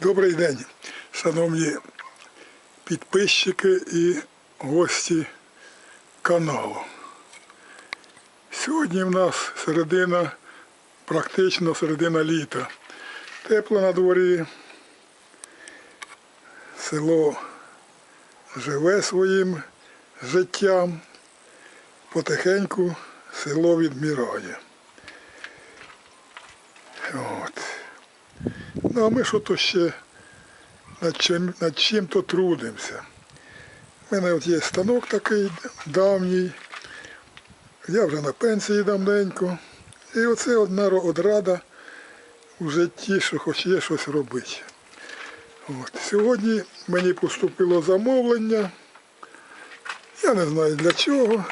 Добрий день, шановні підписчики і гості каналу. Сьогодні в нас середина, практично середина літа. Тепло на дворі. Село живе своїм життям. Потихеньку село відмирає. От. Ну, а ми що то ще над чим, над чим то трудимося. У мене от є станок такий давній. Я вже на пенсії давненько. І оце одна одрада у житті, що хоч є щось робити. От. Сьогодні мені поступило замовлення. Я не знаю для чого.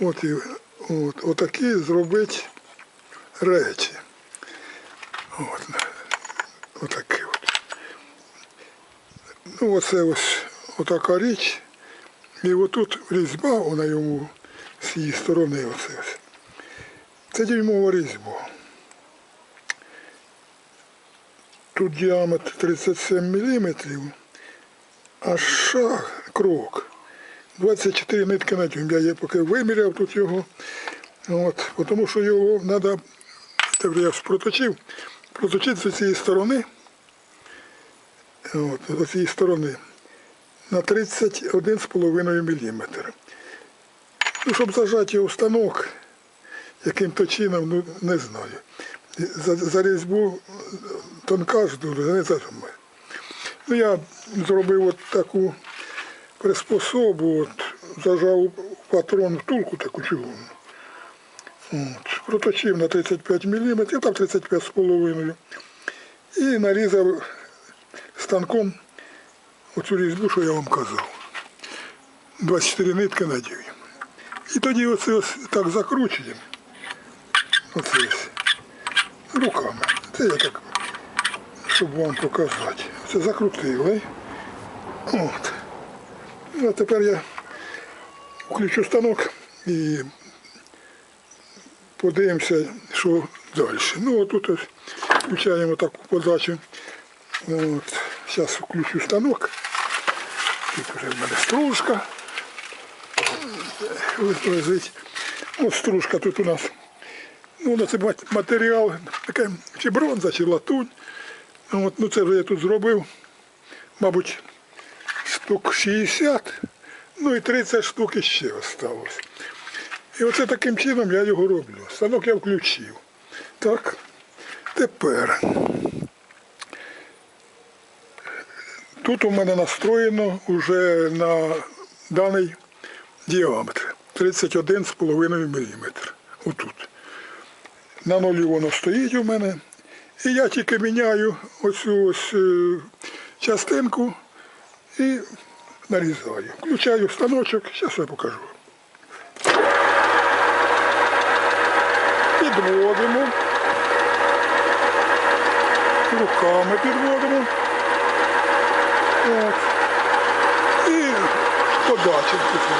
От, от, отакі зробити речі. От, отаке от. Ну, оце ось отака річ. І отут різьба, вона йому з її сторони оце ось. Це дюймова різьба. Тут діаметр 37 мм, а шаг, крок. 24 нитки на дюйм. Я поки виміряв тут його. От, тому що його треба, я проточив, проточити з цієї сторони. От, з цієї сторони на 31,5 мм. Ну, щоб зажати його в станок, яким то чином, ну не знаю. За, за різьбу тонка ж дуже, не зажимає. Ну, я зробив от таку приспособу, от, зажав патрон втулку таку чугунну. От, проточив на 35 мм, там 35,5 і нарізав станком оцю різьбу, що я вам казав. 24 нитки на дюйм. І тоді оце ось так закручуємо. Оце ось. Руками. Це я так, щоб вам показати. Це закрутили. От. Ну, а тепер я включу станок і подивимося, що далі. Ну, отут ось включаємо таку подачу. От. Зараз включу станок. Тут вже в мене стружка. Лежить. Ось стружка тут у нас. Ну, це мат- матеріал, таке, чи бронза, чи латунь. От, ну це вже я тут зробив, мабуть, штук 60, ну і 30 штук іще осталось. І оце таким чином я його роблю. Станок я включив. Так, тепер. Тут у мене настроєно вже на даний діаметр 31,5 мм. Отут. На нулі воно стоїть у мене. І я тільки міняю оцю ось е, частинку і нарізаю. Включаю станочок, зараз я покажу. Підводимо. Руками підводимо. От. І подачу пішло.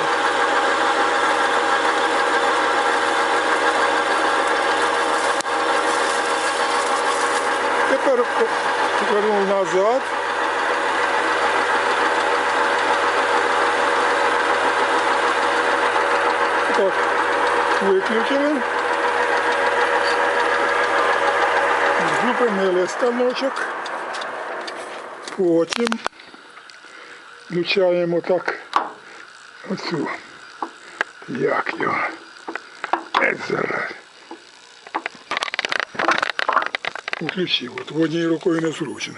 Тепер повернув назад. Так, виключили. Зупинили станочок. Потім включаємо так оцю. Як його? Зараз. Включив. От в однією рукою не незручно.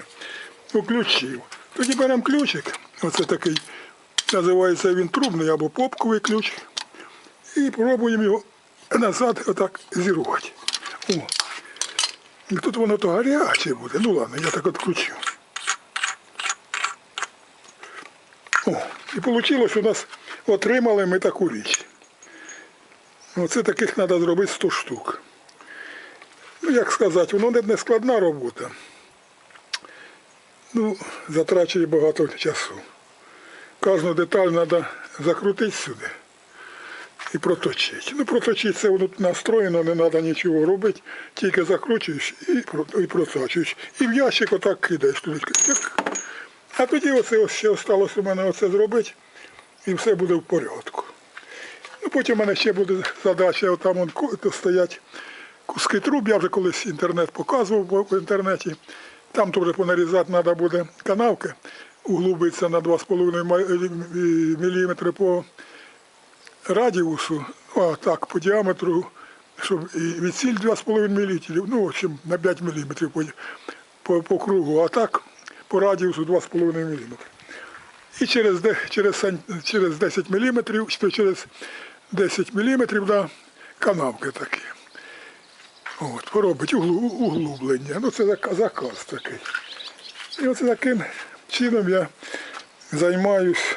Включив. Тоді беремо ключик. Оце такий, називається він трубний або попковий ключ. І пробуємо його назад отак зірвати. О. І тут воно то гаряче буде. Ну ладно, я так відключу. О, і вийшло, у нас отримали ми таку річ. Оце таких треба зробити 100 штук. Ну, як сказати, воно не- складна робота. Ну, затрачує багато часу. Кожну деталь треба закрутити сюди. і проточити. Ну, проточити це воно настроєно, не треба нічого робити, тільки закручуєш і проточуєш. І в ящик отак кидаєш туди. А тоді оце ще залишилося у мене оце зробити, і все буде в порядку. Ну, потім у мене ще буде задача, там он, то стоять куски труб, я вже колись інтернет показував в- інтернеті. Там теж понарізати треба буде канавки, углубиться на 2,5 мм по радіусу, ну, а так, по діаметру, щоб і відсіль 2,5 мм, ну, в общем, на 5 мм по, по, по кругу, а так по радіусу 2,5 мм. І через, через, через 10 мм, через 10 мм, да, канавки такі. От, поробить углу, углублення. Ну, це заказ такий. І оце таким чином я займаюсь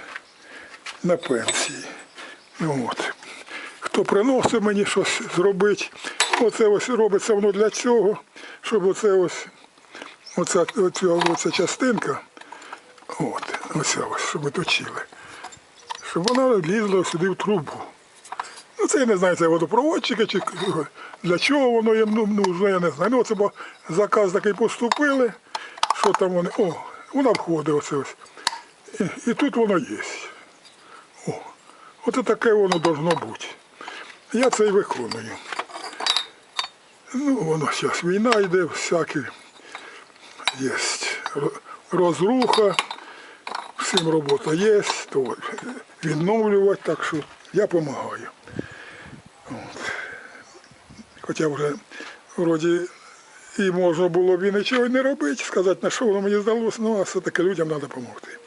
на пенсії. От. Хто приносить мені щось зробити, оце ось робиться воно для цього, щоб оце ось, оця, оця, оця частинка, от, оця ось, щоб ми точили, щоб вона лізла сюди в трубу. Ну, це я не знаю, це водопроводчики чи для чого воно їм ну, нужно, я не знаю. Ну, оце бо заказ такий поступили, що там вони. О, вона входить оце ось. І, і тут воно є. О, оце таке воно должно бути. Я це і виконую. Ну, воно зараз війна йде, всякі є розруха, всім робота є, то відновлювати, так що я допомагаю. Хоча вже вроді і можна було б і нічого не робити, сказати, на що воно мені здалося, ну а все-таки людям треба допомогти.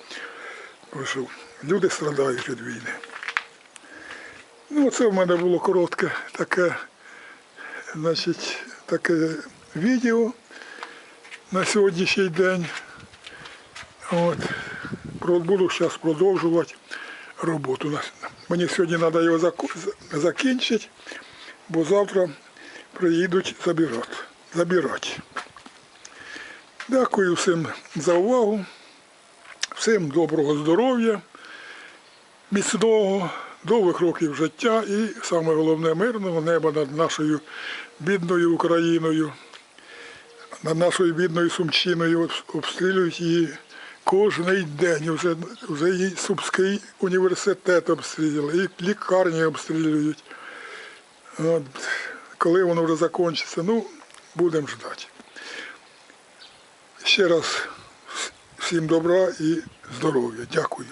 Що люди страдають від війни. Ну, це в мене було коротке таке, значить, таке відео на сьогоднішній день. От. Буду зараз продовжувати роботу. Мені сьогодні треба його закінчити, бо завтра приїдуть забирати. забирати. Дякую всім за увагу. Всім доброго здоров'я, міцного, довгих років життя і саме головне мирного неба над нашою бідною Україною, над нашою бідною Сумщиною обстрілюють її кожний день. Вже, вже і Сумський університет обстріляли, і лікарні обстрілюють. От, коли воно вже закінчиться, ну, будемо ждати. Ще раз всім добра і здоров'я. Дякую.